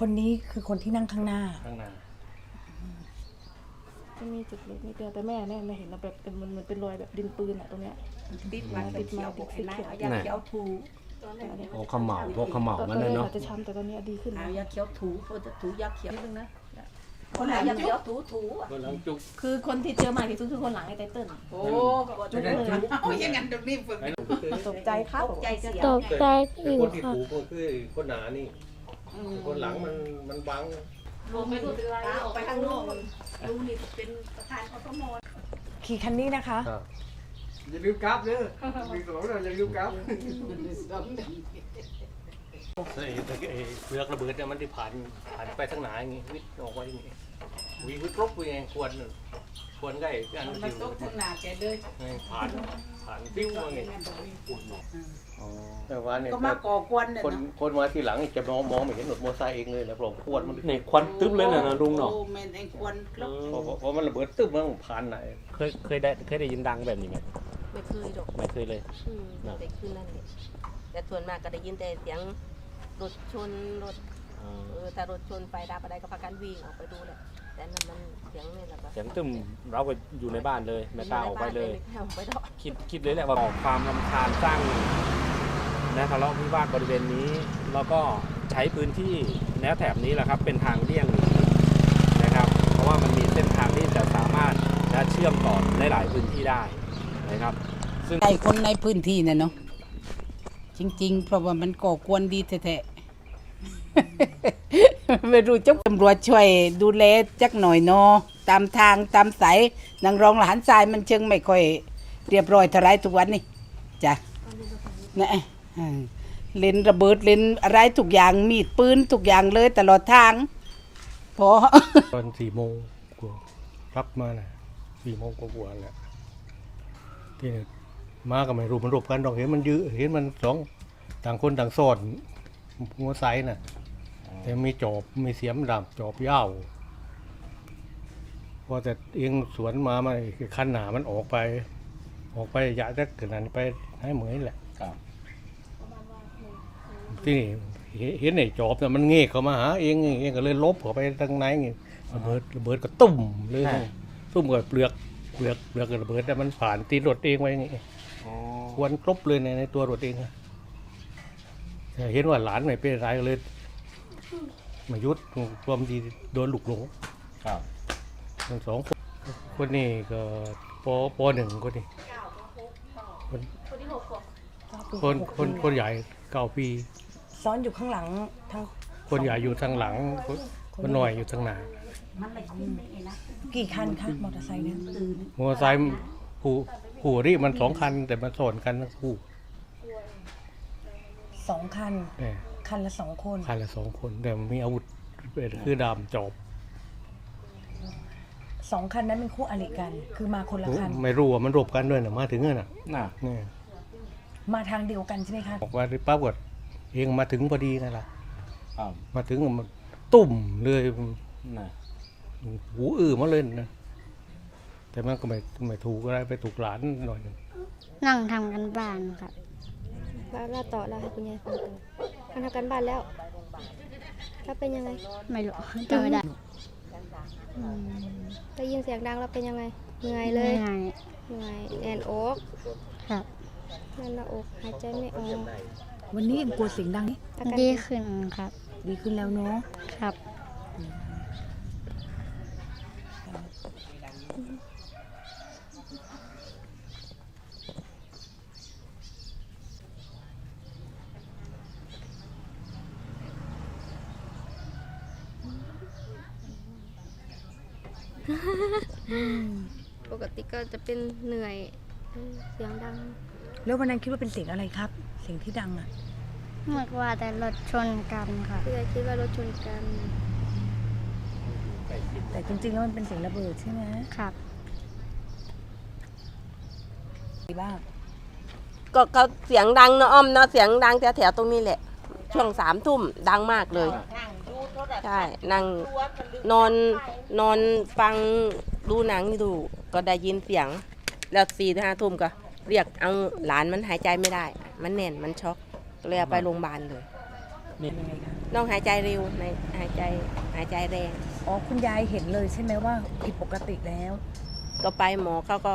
คนนี้คือคนที่นั่งข้างหน้า ข้างหน้าจะมีจุดเล็กนิดเดียวแต่แม่เนี่ยไม่เห็นนะแบบเป็นมันเหมือนเป็นรอยแบบดินปืนอะตรงเนี้ย ติดมาติดมาติดติดไอ้เขียวเอายาเขียวถูโอ้ขมเหลาพวกขมเหลาตอนมันแรเลยกเนาะอาจจะช้ำแต่ตอนนี้ดีขึ้นเอาแล้วยาเขียวถูพอจะถูยาเขียวนิดนึงนะคนไหนยาเขียวถูถูอะคนหลังจุกคือคนที่เจอมากที่สุดคือคนหลังไอ้ไตเติ้ลโอ้จุกเลยโอ้ยยังงั้นตรงนี้ฝึกตกใจครับตกใจเสียตกใจแต่อยู่คนที่ค่ะ ถูกก็คือคนหนานี่ คนหลังมันมันบังลงไปดูสิออกไปข้างนอกดูนี่เป็นประธานกทมขี่คันนี้นะคะ อย่าลืมกราฟเด้อมีสองเด้ออย่าลืมกราฟไอ้ไอ้เปลือกระเบิดเนี่ยมันที่ผ่านผ่านไปทางหนาอย่างงี้วิทย์ออกไปอย่างงี้วิวิทย์ลบไปเองควรน่ะควรใกล้อันมันที่ตกทางหน้าแกเลยผ่าน ผ่านฟิวมาไงแต่ว่าเนี่ยก็มาก่อกวนเนี่ยคนนะคนมาทีหลังจะมองมองไม่เห็นรถมอเตอร์ไซค์เองเลยแล้วผมควรมันเนี่ยควันตึ๊บเลยนะนะลุงเนาะโอ้แม่นไอ้ควนครบพอพอพอมันระเบิดตึ้มมันผ่านไหนเคยเคยได้เคยได้ยินดังแบบนี้ไหมไม่เคยหรอกไม่เคยเลยอืมแต่คืนนั่นแหละแต่ส่วนมากก็ได้ยินแต่เสียงรถชนรถเออแต่รถชนไฟดับอะไรก็พากันวิ่งออกไปดูแหละ แต่นั่นมันเสียงนี่แหละปะเสียงตึมเราก็อยู่ในบ้านเลยไม่กล้าออกไปเลยไม่กล้าออกไปดอกคิดคิดเลยแหละว่าออกความรำคาญสร้างนะทะเลาะวิวาทบริเวณนี้ แล้วก็ใช้พื้นที่แนวแถบนี้แหละครับ เป็นทางเลี่ยงหนีนะครับ เพราะว่ามันมีเส้นทางที่จะสามารถนะเชื่อมต่อได้หลายพื้นที่ได้นะครับ ซึ่งไอ้คนในพื้นที่น่ะเนาะจริง ๆ เพราะว่ามันก่อกวนดีแท้ๆ ไม่รู้จักตำรวจช่วยดูแลจักหน่อยเนาะตามทางตามสายนางรองหลานทรายมันเชิงไม่ค่อย เรียบร้อยเท่าไรทุกวันนี่จ้ะนะอ่าเล่นระเบิดเล่นอะไรทุกอย่างมีดปืนทุกอย่างเลยตลอดทางพอ ตอนสี่โมงกว่ารับมาน่ะสี่โมงกว่าๆแหละที่นี่มาก็ไม่รู้มันรบกันดอกเห็นมันยื้อเห็นมันสองต่างคนต่างสอดหัวไซน่ะ แต่มีจอบมีเสียมดำจอบยาวพอแต่เองสวนมามันคันหนามันออกไป ออกไประยะจะขนาดไปให้เหมือนแหละครับที่นี่เห็นเห็นไอ้จอบเนี่ยมันเงกเข้ามาหาเองเองก็เลยลบเข้าไปทางไหนไงระเบิดระเบิดก็ตุ่มเลยฮะตุ่มกับเปลือกเปลือกเปลือกระเบิดแต่มันผ่านตีนรถเองไว้อย่างงี้อ๋อควรครบเลยในในตัวรถเองอะแต่เห็นว่าหลานไม่เป็นไรก็เลย มายุดความดีโดนลูกหลงครับทั้งสองคนคนนี้ก็ปปหนึ่งคนนี้คนคนคนคนใหญ่เก้าปีซ้อนอยู่ข้างหลังทั้งคนใหญ่อยู่ทางหลังคนคนหน่อยอยู่ทางหน้ากี่คันคะมอเตอร์ไซค์เนี่ยมอเตอร์ไซค์ผู้ผู้นี่มันสองคันแต่มันสอนกันทั้งคู่สองคันเนี่ย คันละสองคน คันละสองคน แต่มันมีอาวุธคือดามจอบสองคันนั้นเป็นคู่อริกัน คือมาคนละคัน ไม่รู้ว่ามันรบกันด้วยนะมาถึงน่ะน่ะเนี่ยมาทางเดียวกันใช่ไหมคะบอกว่าป้าบดเองมาถึงพอดีนั่นแหละครับมาถึงมันตุ่มเลยน่ะหูอื้อมาเลยนะแต่มันก็ไม่ไม่ถูกอะไรไปถูกหลานหน่อยหนึ่งนั่งทำกันบ้านครับแล้วเราต่อเราให้คุณยายฟังกัน ทำทำการบ้านแล้ว แล้วเป็นยังไงไม่รู้จำไม่ได้อืมได้ยินเสียงดังแล้วเป็นยังไงเหนื่อยเลยไงเหนื่อยแอนอกครับแน่นหน้าอกหายใจไม่ออกวันนี้ยังกลัวเสียงดังนี่อาการดีขึ้นครับ ดีขึ้นแล้วเนาะครับ ปกติก็จะเป็นเหนื่อยเสียงดัง แล้ววันนั้นคิดว่าเป็นเสียงอะไรครับ เสียงที่ดังอะเมื่อว่าแต่รถชนกันครับพี่ยายคิดว่ารถชนกัน แต่จริงๆแล้วมันเป็นเสียงระเบิดใช่ไหมครับดีบ้างก็ก็เสียงดังเนอะอ้อมเนาะเสียงดังแถวๆตรงนี้แหละ ช่วงสามทุ่มดังมากเลย ใช่นั่งนอนนอนฟังดูหนังอยู่ก็ได้ยินเสียง แล้วสี่ห้าทุ่มก็ เรียกเอาหลานมันหายใจไม่ได้ มันแน่นมันช็อกก็เลยเอาไปโรงพยาบาลเลยเป็นยังไงคะน้องหายใจเร็วในหายใจหายใจแรงอ๋อคุณยายเห็นเลยใช่ไหมว่าผิดปกติแล้ว ก็ไปหมอเขาก็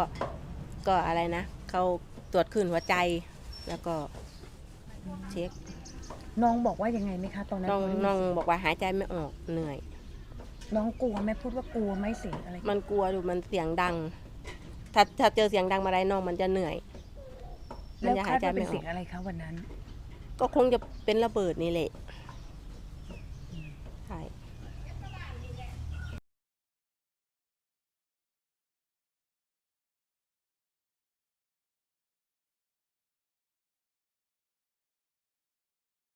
ก็อะไรนะเขาตรวจคลื่นหัวใจแล้วก็ เช็คน้องบอกว่ายังไงไหมคะ ตอนนั้นน้องตได้ยิน้องเสียบอกว่าหายใจไม่ออกเหนื่อย น้องกลัวไหมพูดว่ากลัวไหมเสียงอะไรมันกลัวดูมันเสียงดัง ถ้าถ้าเจอเสียงดังมาไรน้องมันจะเหนื่อยมันแล้วจะคาหายดใจว่าเป็ไม่นอเสีอยกงอะไรคะวันนั้น ก็คงจะเป็นระเบิดนี่แหละ